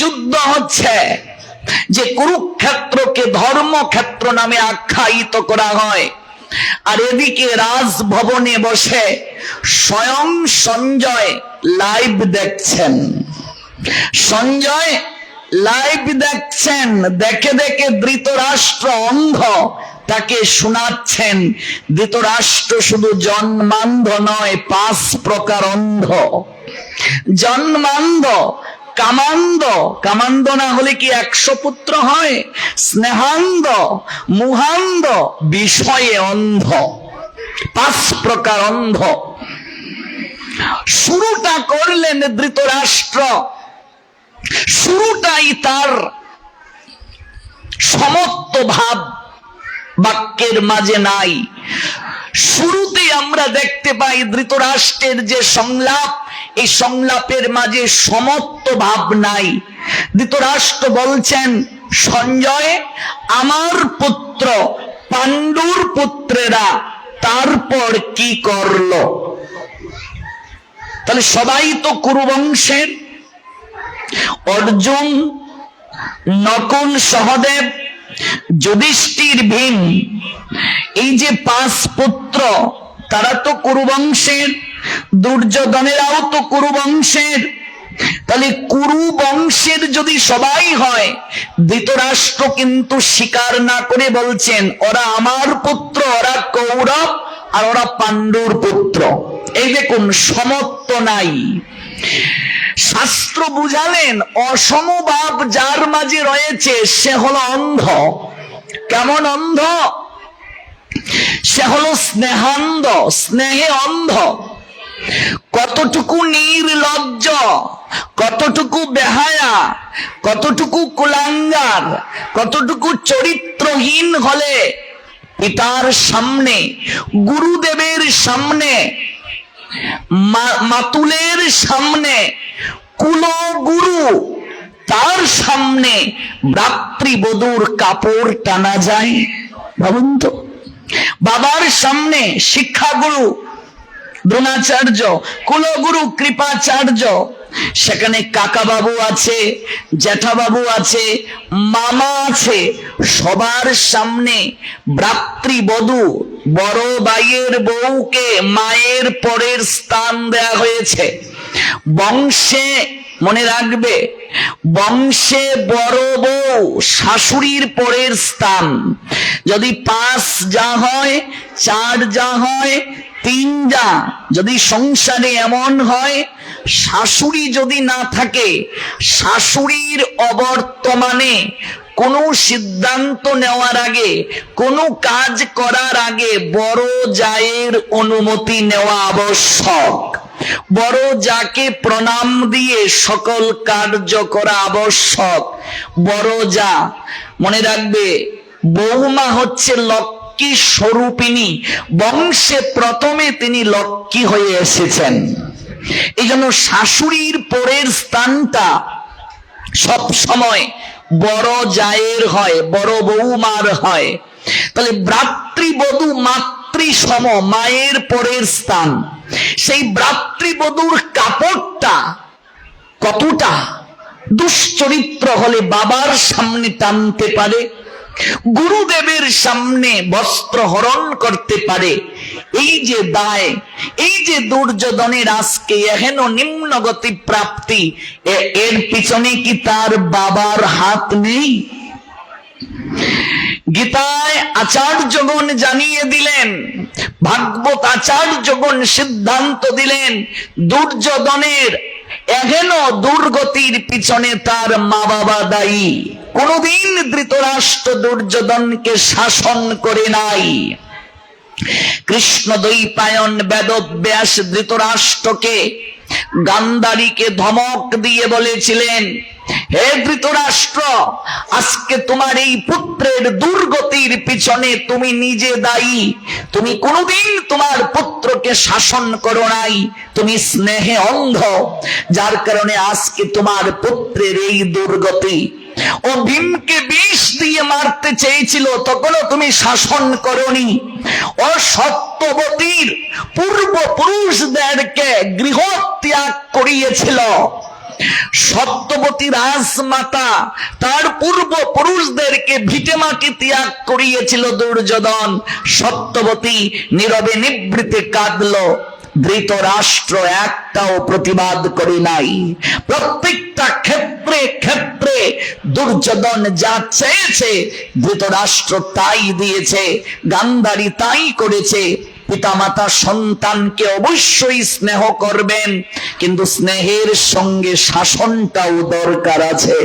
যুদ্ধ হচ্ছে, যে কুরুক্ষেত্রকে ধর্মক্ষেত্র নামে আখ্যায়িত করা হয়। আর এদিকে রাজভবনে বসে স্বয়ং সঞ্জয় লাইভ দেখছেন। সঞ্জয় লাইভ দেখছেন, দেখে দেখে ধৃতরাষ্ট্র অন্ধ তাকে শোনাচ্ছেন, ধৃতরাষ্ট্র শুধু জন্মান্ধ নয়, পাঁচ প্রকার অন্ধ। জন্মান্ধ কামান্দ কামান্দ না হলে কি একশো পুত্র হয়? স্নেহান্দ, মুহান্দ, বিষয়ে অন্ধ। পাঁচ প্রকার অন্ধ। শুরুটা করলেন ধৃতরাষ্ট্র। শুরুটাই তার সমত্ব ভাব। বাক্যের মাঝে নাই। শুরুতে আমরা দেখতে পাই ধৃতরাষ্ট্রের যে সংলাপ এই সংলাপের মাঝে সমত্ব ভাব নাই। ধৃতরাষ্ট্র বলছেন, সঞ্জয়, আমার পুত্র, পাণ্ডুর পুত্রেরা তারপর কি করল? তাহলে সবাই তো কুরুবংশের। অর্জুন, নকুল, সহদেব, যুধিষ্ঠির ভীম, এই যে পাঁচ পুত্র, তারা তো কুরুবংশের। দুর্যোধনেরাও তো কুরুবংশের। তাহলে কুরু বংশের যদি সবাই হয়, ধৃতরাষ্ট্র কিন্তু স্বীকার না করে বলছেন, ওরা আমার পুত্র, ওরা কৌরব আর ওরা পাণ্ডুর পুত্র। এই দেখুন, সমত্ব নাই। শাস্ত্র বুঝালেন অসমভাব যার মাঝে রয়েছে, সে হলো অন্ধ। কেমন অন্ধ? সে হলো স্নেহান্ধ, স্নেহে অন্ধ। কতটুকু নির্লজ্জ, কতটুকু বেহায়া, কতটুকু কুলাঙ্গার, কতটুকু চরিত্রহীন হলে পিতার সামনে, গুরুদেবের সামনে মাতুলের সামনে, কুলগুরু তার সামনে ভ্রাতৃবধূর কাপড় টানা যায়? ভাবুন তো। বাবার সামনে শিক্ষাগুরু দ্রোণাচার্য, কুলগুরু কৃপাচার্য। সেখানে কাকা বাবু আছে জ্যাঠা বাবু আছে, মামা আছে। সবার সামনে ভ্রাতৃবধূ, বড় ভাইয়ের বউকে মায়ের পরের স্থান দেয়া হয়েছে। বংশে, মনে রাখবে, বংশে বড় বউ শাশুড়ির পরের স্থান। যদি পাঁচ যা হয়, চার যা হয় তিন যা যদি সংসারে এমন হয়, শাশুড়ি যদি না থাকে, শাশুড়ির অবর্তমানে কোনো সিদ্ধান্ত নেওয়ার আগে, কোনো কাজ করার আগে বড় জায়ের অনুমতি নেওয়া আবশ্যক। বড় যাকে প্রণাম দিয়ে সকল কার্য করা আবশ্যক। বড় যা, মনে রাখবে বৌমা হচ্ছে লক্ষ্মী স্বরূপিনী বংশে প্রথমে তিনি লক্ষ্মী হয়ে এসেছেন। এই জন্য শাশুড়ির পরের স্থানটা সব সময় বড় জায়ের হয়, বড় বৌমার হয়। তাহলে ভ্রাতৃবধূ মাতৃ সম মায়ের পরের স্থান। সেই ভ্রাতৃবধূর কাপড়টা কতটা দুশ্চরিত্র হলে বাবার সামনে টানতে পারে? গুরুদেবের সামনে বস্ত্র হরণ করতে পারে। এই যে দায়, এই যে দুর্যোধনের আজকে এহেন নিম্নগতি প্রাপ্তি এর পিছনে কি তার বাবার হাত নেই? গীতায় আচার্যগণ জানিয়ে দিলেন, ভাগবত আচার্যগণ সিদ্ধান্ত দিলেন, দুর্যোধনের এহেন দুর্গতির পিছনে তার মা বাবা দায়ী। কোনদিন ধৃতরাষ্ট্র দুর্যোধনকে শাসন করে নাই। কৃষ্ণ দৈপায়ন বেদব্যাস ধৃতরাষ্ট্রকে গান্ধারীকে ধমক দিয়ে বলেছিলেন হে ধৃতরাষ্ট্র, আজকে তোমার এই পুত্রের দুর্গতির পিছনে তুমি নিজে দায়ী। তুমি কোনোদিন তোমার পুত্রকে শাসন করো নাই, তুমি স্নেহে অন্ধ। যার কারণে আজকে তোমার পুত্রের এই দুর্গতি। ও ভীমকে বিষ দিয়ে মারতে চেয়েছিল, তখনও তুমি শাসন করনি। ও সত্যবতীর পূর্বপুরুষদেরকে গৃহ ত্যাগ করিয়েছিল। সত্যবতী রাজমাতা তার পূর্ব পুরুষদেরকে ভিটে মাটি ত্যাগ করিয়েছিল দুর্যোধন। সত্যবতী নীরবে নিবৃতে কাঁদলো। ধৃতরাষ্ট্র একটাও প্রতিবাদ করি নাই। প্রত্যেকটা ক্ষেত্রে ক্ষেত্রে দুর্যোধন যা চেয়েছে, ধৃতরাষ্ট্র তাই দিয়েছে, গান্ধারী তাই করেছে। পিতামাতা সন্তানকে অবশ্যই স্নেহ করবেন, কিন্তু স্নেহের সঙ্গে শাসনটাও দরকার আছে।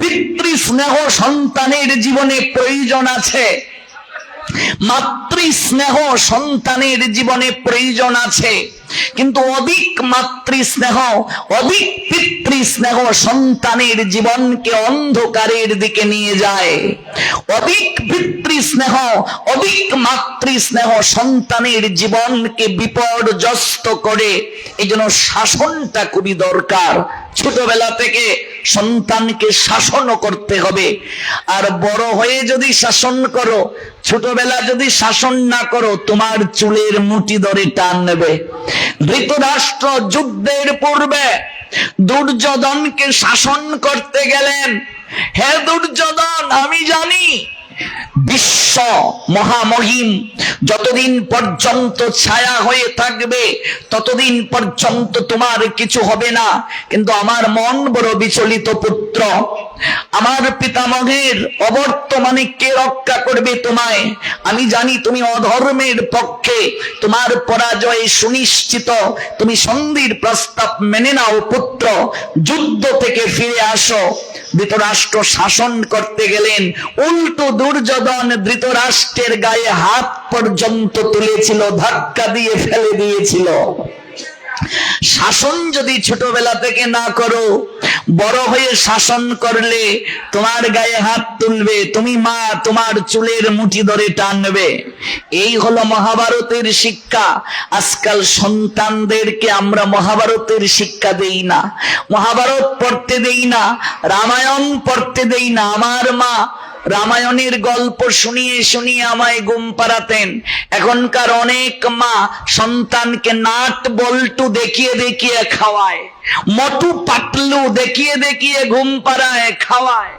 পিতৃ স্নেহ সন্তানের জীবনে প্রয়োজন আছে। মাতৃ স্নেহ সন্তানের জীবনে প্রয়োজন আছে। কিন্তু অধিক মাতৃ স্নেহ অধিক পিতৃ স্নেহ সন্তানের জীবনকে অন্ধকারের দিকে নিয়ে যায়। অধিক পিতৃ স্নেহ অধিক মাতৃ স্নেহ সন্তানের জীবনকে বিপর্যস্ত করে। এই জন্য শাসনটা খুবই দরকার। ছোটবেলা থেকে সন্তানকে শাসনও করতে হবে। আর বড় হয়ে যদি শাসন করো ছোটবেলা যদি শাসন না করো, তোমার চুলের মুটি ধরে টান নেবে। ধৃতরাষ্ট্র যুদ্ধের পূর্বে দুর্যোধনকে শাসন করতে গেলেন। হে দুর্যোধন, আমি জানি বিশ্ব মহামহিম, যতদিন পর্যন্ত ছায়া হয়ে থাকবে, ততদিন পর্যন্ত তোমার কিছু হবে না। কিন্তু আমার মন বড় বিচলিত পুত্র, আমার পিতামহের অবর্তমানে কে রক্ষা করবে তোমায়? আমি জানি তুমি অধর্মের পক্ষে, তোমার পরাজয় সুনিশ্চিত। তুমি সন্ধির প্রস্তাব মেনে নাও পুত্র, যুদ্ধ থেকে ফিরে আসো। ধৃতরাষ্ট্র শাসন করতে গেলেন, উল্টো দুর্যোধন ধৃতরাষ্ট্রের গায়ে হাত পর্যন্ত তুলেছিল, ধাক্কা দিয়ে ফেলে দিয়েছিল। শাসন যদি ছোটবেলা থেকে না করো বড় হয়ে শাসন করলে তোমার গায়ে হাত তুলবে, তুমি মা তোমার চুলের মুঠি ধরে টানবে। এই হলো মহাভারতের শিক্ষা। আজকাল সন্তানদেরকে আমরা মহাভারতের শিক্ষা দেই না। মহাভারত পড়তে দেই না, রামায়ণ পড়তে দেই না। আমার মা রামায়ণের গল্প শুনিয়ে শুনিয়ে আমায় ঘুম পাড়াতেন। এখনকার অনেক মা সন্তানকে নাট বল্টু দেখিয়ে দেখিয়ে খাওয়ায়, মটু পাটলু দেখিয়ে দেখিয়ে ঘুম পাড়ায় খাওয়ায়।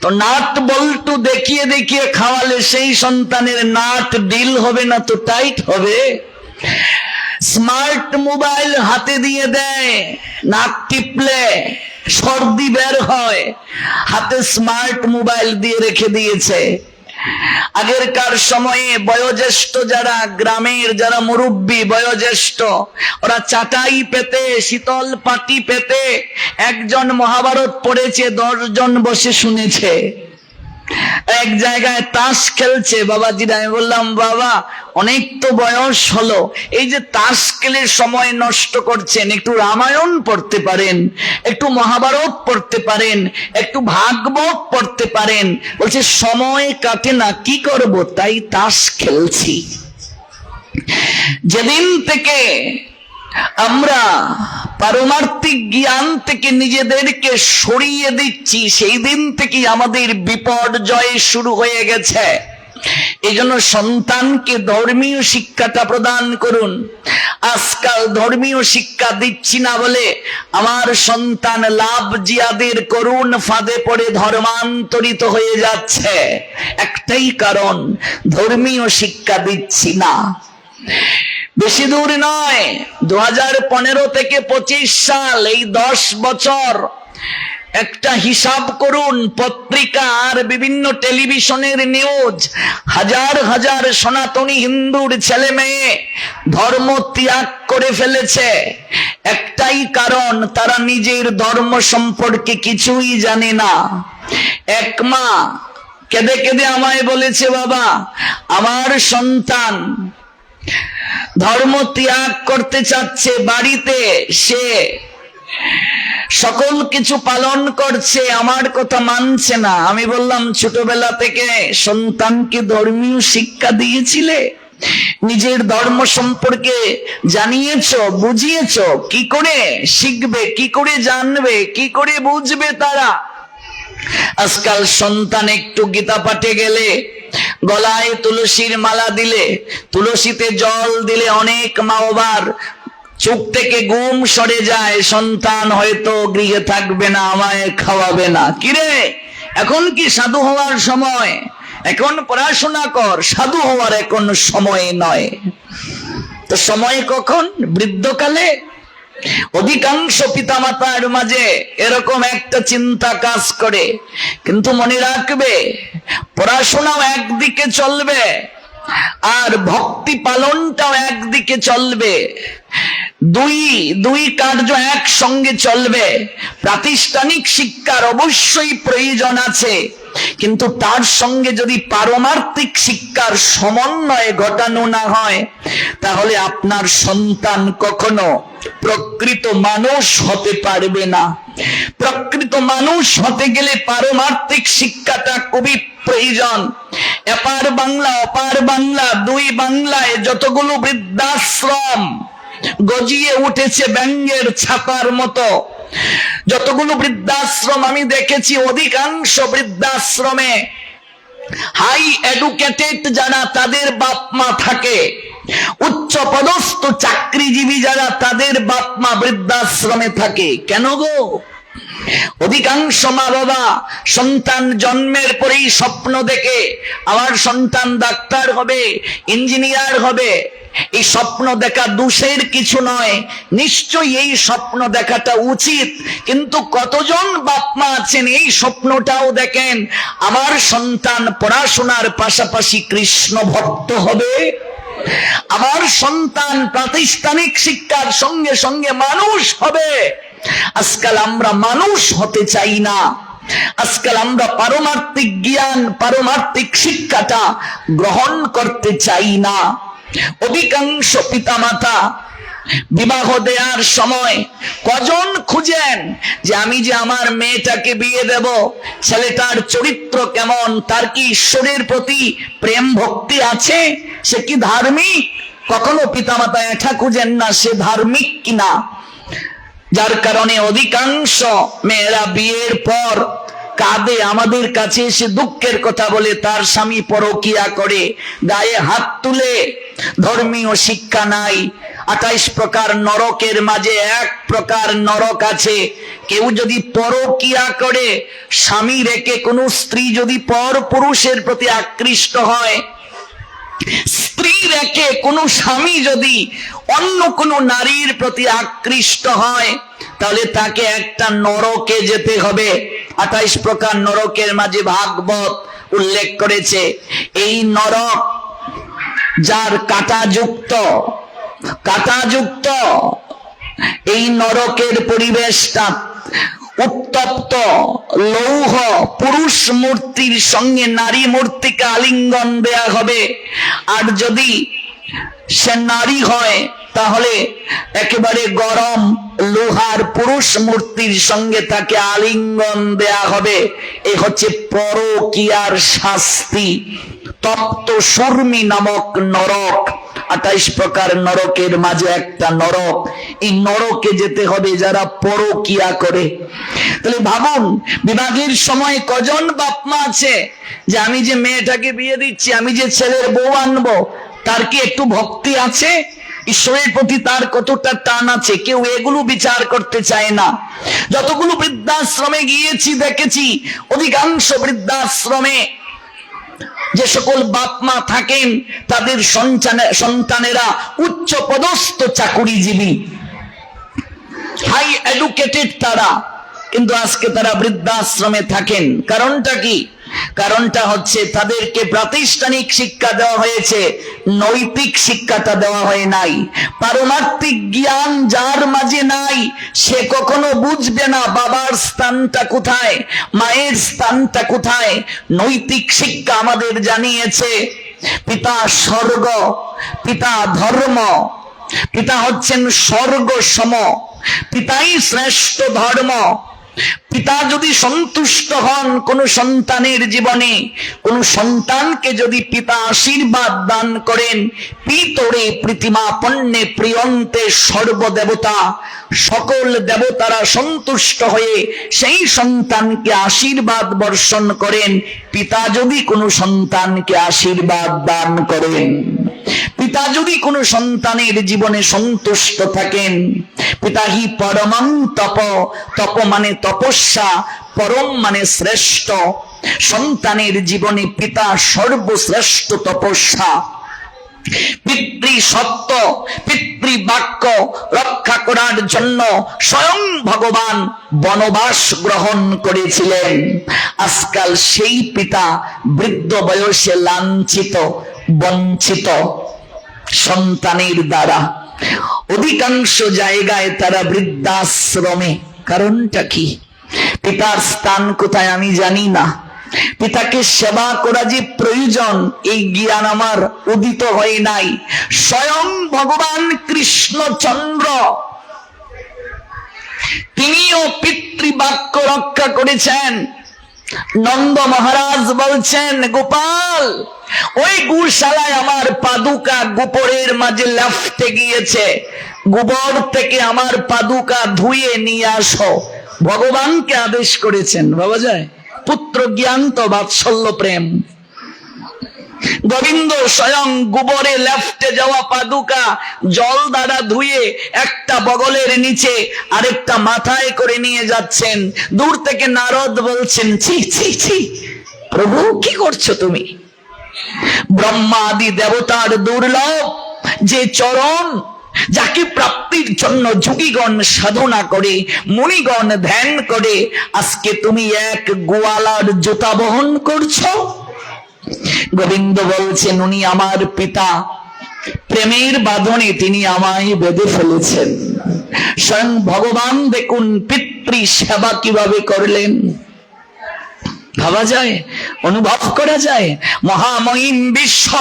তো নাট বল্টু দেখিয়ে দেখিয়ে খাওয়ালে সেই সন্তানের নাট ডিল হবে না তো টাইট হবে? স্মার্ট মোবাইল হাতে দিয়ে দেয়, নাক টিপলে সর্দি বের হয়, হাতে স্মার্ট মোবাইল দিয়ে রেখে দিয়েছে। আগেরকার সময়ে বয়োজ্যেষ্ঠ যারা, গ্রামের যারা মুরব্বী, বয়োজ্যেষ্ঠ, ওরা চাটাই পেতে, শীতল পাটি পেতে, একজন মহাভারত পড়েছে, দশজন বসে শুনেছে। এক জায়গায় তাস খেলছে বাবাজিরা আমি বললাম, বাবা, অনেক তো বয়স হলো। এই যে তাস খেলে সময় নষ্ট করছেন, একটু রামায়ণ পড়তে পারেন, একটু মহাভারত পড়তে পারেন, একটু ভাগবত পড়তে পারেন। বলছে, সময় কাটে না, কি করব? তাই তাস খেলছি। যেদিন থেকে আমরা পারমার্থিক জ্ঞান থেকে নিজেদেরকে সরিয়ে দিচ্ছি। সেই দিন থেকে আমাদের বিপর্যয় শুরু হয়ে গেছে। এই জন্য সন্তানকে ধর্মীয় শিক্ষাটা প্রদান করুন। আজকাল ধর্মীয় শিক্ষা দিচ্ছি না বলে আমার সন্তান লাভ জিয়াদের করুণ ফাঁদে পড়ে ধর্মান্তরিত হয়ে যাচ্ছে। একটাই কারণ, ধর্মীয় শিক্ষা দিচ্ছি না। বেশি দূর নয়। দু হাজার থেকে পঁচিশ সাল এই দশ বছর একটা হিসাব করুন, পত্রিকা আর বিভিন্ন টেলিভিশনের নিউজ, হাজার হাজার সনাতনী হিন্দুর ছেলে মেয়ে ধর্ম ত্যাগ করে ফেলেছে। একটাই কারণ, তারা নিজের ধর্ম সম্পর্কে কিছুই জানে না। এক মা কেঁদে কেঁদে আমায় বলেছে, বাবা, আমার সন্তান ধর্ম ত্যাগ করতে চাচ্ছে বাড়িতে সে। সকল কিছু পালন করছে, আমার কথা মানছে না। আমি বললাম, ছোটবেলা থেকে সন্তানকে ধর্মীয় শিক্ষা দিয়েছিলে? নিজের ধর্ম সম্পর্কে জানিয়েছ, বুঝিয়েছ? কি করে শিখবে, কি করে জানবে, কি করে বুঝবে তারা? আজকাল সন্তান একটু গীতা পাঠে গেলে গলায় তুলসীর মালা দিলে, তুলসীতে জল দিলে অনেক মা বাবার চোখ থেকে গুম সরে যায়, সন্তান হয়তো গৃহে থাকবে না, আমায় খাওয়াবে না। কিরে? এখন কি সাধু হওয়ার সময়? এখন পড়াশোনা কর, সাধু হওয়ার এখন সময় নয়। তো সময় কখন? বৃদ্ধকালে? অধিকাংশ পিতামাতার মাঝে এরকম একটা চিন্তা কাজ করে। কিন্তু মনে রাখবে, পড়াশোনাও একদিকে চলবে, আর ভক্তি পালনটাও একদিকে চলবে। দুই দুই কার্য একসঙ্গে চলবে। প্রাতিষ্ঠানিক শিক্ষার অবশ্যই প্রয়োজন আছে, কিন্তু তার সঙ্গে যদি পারমার্থিক শিক্ষার সমন্বয় ঘটানো না হয়, তাহলে আপনার সন্তান কখনো প্রকৃত মানুষ হতে পারবে না। প্রকৃত মানুষ হতে গেলে পারমার্থিক শিক্ষাটা খুবই প্রয়োজন। এপার বাংলা অপার বাংলা, দুই বাংলায় যতগুলো বৃদ্ধাশ্রম গজিয়ে উঠেছে ব্যঙ্গের ছাপার মতো, যতগুলো বৃদ্ধাশ্রম আমি দেখেছি, অধিকাংশ বৃদ্ধাশ্রমে হাই এডুকেটেড যারা তাদের বাপ মা থাকে উচ্চ পদস্থ চাকরিজীবী যারা তাদের বাপ মা বৃদ্ধাশ্রমে থাকে। কেন গো? অধিকাংশ মা বাবা সন্তান জন্মের পরেই স্বপ্ন দেখে, আমার সন্তান ডাক্তার হবে, ইঞ্জিনিয়ার হবে। এই স্বপ্ন দেখা দোষের কিছু নয়। নিশ্চয়ই এই স্বপ্ন দেখাটা উচিত। কিন্তু কতজন বাপ মা আছেন এই স্বপ্নটাও দেখেন। আমার সন্তান পড়াশোনার পাশাপাশি কৃষ্ণ ভক্ত হবে। আমার সন্তান প্রাতিষ্ঠানিক শিক্ষার সঙ্গে সঙ্গে মানুষ হবে। আজকাল আমরা মানুষ হতে চাই না। আজকাল আমরা পারমার্থিক জ্ঞান, পারমার্থিক শিক্ষাটা গ্রহণ করতে চাই না। অধিকাংশ পিতামাতা বিবাহ দেওয়ার সময় কজন খুঁজেন যে আমি যে আমার মেয়েটাকে বিয়ে দেব? ছেলেটার চরিত্র কেমন? তার কি ঈশ্বরের প্রতি প্রেম ভক্তি আছে? সে কি ধার্মিক? কখনো পিতামাতা এটা খুঁজেন না সে ধার্মিক কিনা? যার কারণে অধিকাংশ মেয়েরা বিয়ের পর কাঁদে, আমাদের কাছে এসে দুঃখের কথা বলে, তার স্বামী পরকিয়া করে, গায়ে হাত তুলে, ধর্মীয় শিক্ষা নাই, আঠাইশ প্রকার নরকের মাঝে এক প্রকার নরক আছে। কেউ যদি পরকিয়া করে, স্বামী রেখে কোনো স্ত্রী যদি পর পুরুষের প্রতি আকৃষ্ট হয়, স্ত্রী রেখে কোনো স্বামী যদি অন্য কোনো নারীর প্রতি আকৃষ্ট হয় তাহলে তাকে একটা নরকে যেতে হবে। আঠাইশ প্রকার নরকের মাঝে ভাগবত উল্লেখ করেছে। এই নরক যার কাটাযুক্ত কাটাযুক্ত, এই নরকের পরিবেশটা উত্তপ্ত, লৌহ পুরুষ মূর্তির সঙ্গে নারী মূর্তিকে আলিঙ্গন দেয়া হবে। আর যদি সে নারী হয় তাহলে একেবারে গরম লোহার পুরুষ মূর্তির সঙ্গে তাকে আলিঙ্গন দেয়া হবে। এ হচ্ছে পরকিয়ার শাস্তি। তপ্ত সুর্মি নামক নরক, আঠাইশ প্রকার নরকের মাঝে একটা নরক। এই নরকে যেতে হবে যারা পরকিয়া করে। তাহলে ভাবুন, বিবাহের সময় কজন বাপমা আছে? যে আমি যে মেয়েটাকে বিয়ে দিচ্ছি, আমি যে ছেলের বউ আনব, তার কি একটু ভক্তি আছে? ঈশ্বরের প্রতি তার কতটা টান আছে, কেউ এগুলো বিচার করতে চায় না। যতগুলো বৃদ্ধাশ্রমে গিয়েছি, দেখেছি, অধিকাংশ বৃদ্ধাশ্রমে যে সকল বাপ মা থাকেন, তাদের সন্তানে- সন্তানেরা উচ্চ পদস্থ চাকুরিজীবী। হাই এডুকেটেড তারা, কিন্তু আজকে তারা বৃদ্ধাশ্রমে থাকেন। কারণটা কি? কারণটা হচ্ছে তাদেরকে প্রাতিষ্ঠানিক শিক্ষা দেওয়া হয়েছে, নৈতিক শিক্ষাটা দেওয়া হয় নাই। পারমার্থিক জ্ঞান যার মাঝে নাই, সে কখনো বুঝবে না বাবার স্থানটা কোথায়, মায়ের স্থানটা কোথায়। নৈতিক শিক্ষা আমাদের জানিয়েছে, পিতা স্বর্গ, পিতা ধর্ম। পিতা হচ্ছেন স্বর্গ সম পিতাই শ্রেষ্ঠ ধর্ম। পিতা যদি সন্তুষ্ট হন কোন সন্তানের জীবনে, কোন সন্তানকে যদি পিতা আশীর্বাদ দান করেন, পিতরে প্রীতিমা, পণ্যে প্রিয়ন্তে সর্বদেবতা, সকল দেবতারা সন্তুষ্ট হয়ে সেই সন্তানকে আশীর্বাদ বর্ষণ করেন, পিতা যদি কোনো সন্তানকে আশীর্বাদ দান করেন, পিতা যদি কোনো সন্তানের জীবনে সন্তুষ্ট থাকেন, পিতা হি পরমং তপ তপ মানে তপস্যা পরম মানে শ্রেষ্ঠ। সন্তানের জীবনে পিতা সর্বশ্রেষ্ঠ তপস্যা। পিতৃ সত্য, পিতৃ বাক্য রক্ষা করার জন্য স্বয়ং ভগবান বনবাস গ্রহণ করেছিলেন। আজকাল সেই পিতা বৃদ্ধ বয়সে লাঞ্ছিত, বঞ্চিত সন্তানের দ্বারা। অধিকাংশ জায়গায় তারা বৃদ্ধাশ্রমে। কারণটা কি? পিতার স্থান কোথায় আমি জানি না। পিতাকে সেবা করা যে প্রয়োজন, এই জ্ঞান আমার উদিত হয় নাই। স্বয়ং ভগবান কৃষ্ণচন্দ্র। তিনিও পিতৃবাক্য রক্ষা করেছেন। নন্দ মহারাজ বলছেন, গোপাল, ওই গুশালায় আমার পাদুকা গোপরের মাঝে লাফতে গিয়েছে। গোবর থেকে আমার পাদুকা ধুয়ে নিয়ে আসো। ভগবানকে আদেশ করেছেন, বাবা যায়। পুত্র জ্ঞান তো বাৎসল্য প্রেম। গোবিন্দ স্বয়ং গোবরে লেফটে যাওয়া পাদুকা, জল দ্বারা ধুয়ে একটা বগলের নিচে আরেকটা মাথায় করে নিয়ে যাচ্ছেন। দূর থেকে নারদ বলছেন, ছি ছি ছি, প্রভু, কি করছ তুমি? ব্রহ্মা আদি দেবতার দুর্লভ যে চরণ যাকে প্রাপ্তির জন্য যোগীগণ সাধনা করে, মুনিগণ ধ্যান করে, আজকে তুমি এক গোয়ালার জুতা বহন করছ? গোবিন্দ বলছেন, উনি আমার পিতা। প্রেমের বাঁধনে তিনি আমায় বেঁধে ফেলেছেন। স্বয়ং ভগবান দেখুন, পিতৃ সেবা কীভাবে করলেন? ভাবা যায়, অনুভব করা যায়, মহামহিম বিশ্ব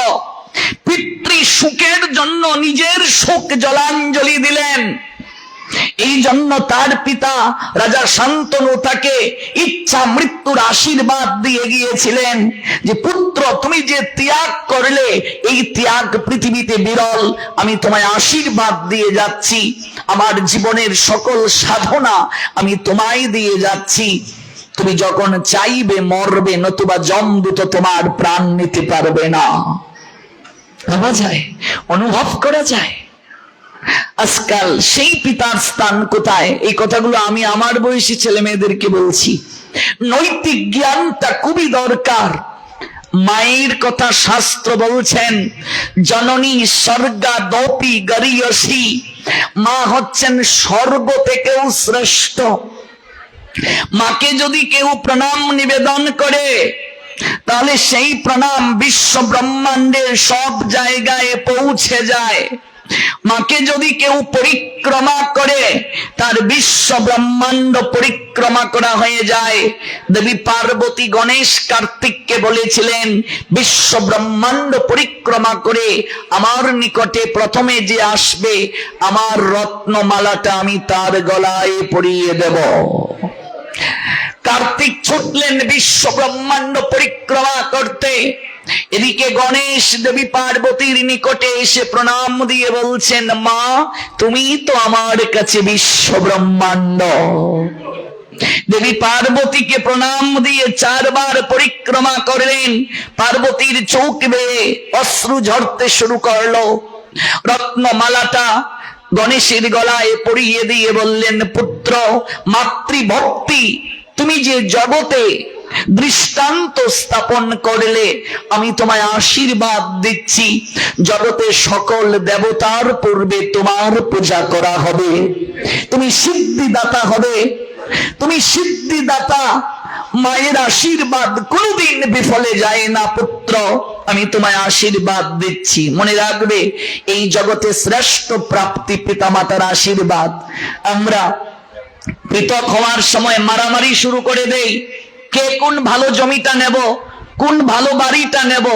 পিতৃ সুখের জন্য নিজের সুখ জলাঞ্জলি দিলেন। এই জন্য তার পিতা রাজা শান্তনু তাকে ইচ্ছা মৃত্যুর আশীর্বাদ দিয়ে গিয়েছিলেন যে, পুত্র, তুমি যে ত্যাগ করলে, এই ত্যাগ পৃথিবীতে বিরল। আমি তোমায় আশীর্বাদ দিয়ে যাচ্ছি। আমার জীবনের সকল সাধনা আমি তোমায় দিয়ে যাচ্ছি। তুমি যখন চাইবে, মরবে, নতুবা জমদূত তোমার প্রাণ নিতে পারবে না। ভাবা যায়, অনুভব করা যায়। আজকাল সেই পিতার স্থান কোথায়? এই কথাগুলো আমি আমার বয়সী ছেলে মেয়েদেরকে বলছি। নৈতিক জ্ঞানটা খুবই দরকার। মায়ের কথা শাস্ত্র বলছেন, জননী স্বর্গা দপি গরিয়সী, মা হচ্ছেন স্বর্গ থেকেও শ্রেষ্ঠ। মাকে যদি কেউ প্রণাম নিবেদন করে তাহলে সেই প্রণাম বিশ্ব ব্রহ্মাণ্ডের সব জায়গায় পৌঁছে যায়। মাকে যদি কেউ পরিক্রমা করে, তার বিশ্ব ব্রহ্মাণ্ড পরিক্রমা করা হয়ে যায়। দেবী পার্বতী গণেশ কার্তিককে বলেছিলেন, বিশ্ব ব্রহ্মাণ্ড পরিক্রমা করে আমার নিকটে প্রথমে যে আসবে, আমার রত্নমালাটা আমি তার গলায় পরিয়ে দেব। কার্তিক ছুটলেন বিশ্ব ব্রহ্মাণ্ড পরিক্রমা করতে। এদিকে গণেশ দেবী পার্বতীর নিকটে এসে প্রণাম দিয়ে বলছেন, মা, তুমি তো আমার কাছে বিশ্ব ব্রহ্মাণ্ড দেবী পার্বতীকে প্রণাম দিয়ে চারবার পরিক্রমা করলেন। পার্বতীর চৌক বেয়ে অশ্রু ঝরতে শুরু করল। রত্নমালাটা গণেশের গলায় পরিয়ে দিয়ে বললেন, পুত্র, মাতৃভক্তি তুমি যে জগতে দৃষ্টান্ত স্থাপন করলে, আমি তোমায় আশীর্বাদ দিচ্ছি। জগতে সকল দেবতার পূর্বে তোমার পূজা করা হবে। তুমি সিদ্ধিদাতা হবে। তুমি সিদ্ধিদাতা, মায়ের আশীর্বাদ কোনদিন বিফলে যায় না, পুত্র। আমি তোমায় আশীর্বাদ দিচ্ছি। মনে রাখবে, এই জগতে শ্রেষ্ঠ প্রাপ্তি পিতামাতার আশীর্বাদ। আমরা পৃথক হওয়ার সময় মারামারি শুরু করে দেই। কে কোন ভালো জমিটা নেব, কোন ভালো বাড়িটা নেব,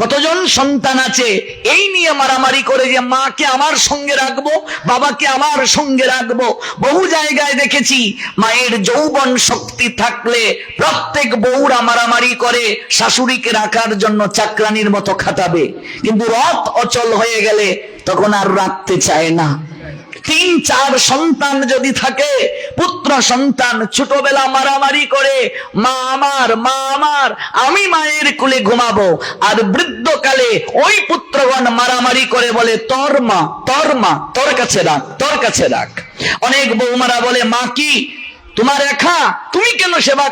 কতজন সন্তান আছে, এই নিয়ে মারামারি করে যে মাকে আমার সঙ্গে রাখব, বাবাকে আমার সঙ্গে রাখব। বহু জায়গায় দেখেছি মায়ের যৌবন শক্তি থাকলে প্রত্যেক বউরা মারামারি করে, শাশুড়িকে রাখার জন্য চাকরানির মতো খাটাবে। কিন্তু রথ অচল হয়ে গেলে তখন আর রাখতে চায় না। তিন, চার সন্তান যদি থাকে, পুত্র সন্তান ছোটবেলা মারামারি করে, মা আমার মা আমার, আমি মায়ের কুলে ঘুমাবো আর বৃদ্ধকালে ওই পুত্রগণ মারামারি করে বলে, তোর মা তোর মা, তোর কাছে রাখ, তোর কাছে রাখ অনেক বৌমারা বলে, মা কি, তোমার একা তুমি কেন সেবা?